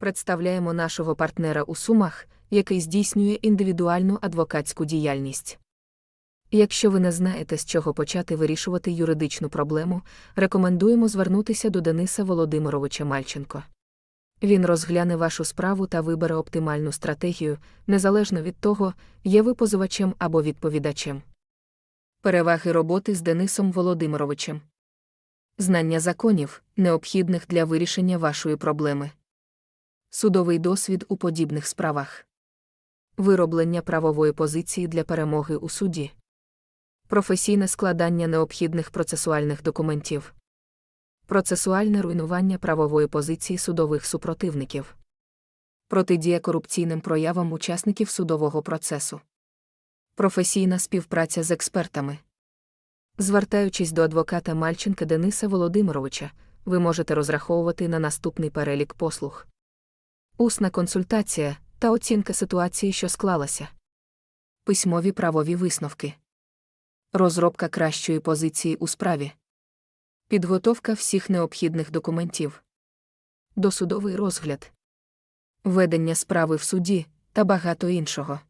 Представляємо нашого партнера у Сумах, який здійснює індивідуальну адвокатську діяльність. Якщо ви не знаєте, з чого почати вирішувати юридичну проблему, рекомендуємо звернутися до Дениса Володимировича Мальченко. Він розгляне вашу справу та вибере оптимальну стратегію, незалежно від того, є ви позивачем або відповідачем. Переваги роботи з Денисом Володимировичем. Знання законів, необхідних для вирішення вашої проблеми. Судовий досвід у подібних справах. Вироблення правової позиції для перемоги у суді. Професійне складання необхідних процесуальних документів. Процесуальне руйнування правової позиції судових супротивників. Протидія корупційним проявам учасників судового процесу. Професійна співпраця з експертами. Звертаючись до адвоката Мальченка Дениса Володимировича, ви можете розраховувати на наступний перелік послуг. Усна консультація та оцінка ситуації, що склалася. Письмові правові висновки. Розробка кращої позиції у справі. Підготовка всіх необхідних документів. Досудовий розгляд. Ведення справи в суді та багато іншого.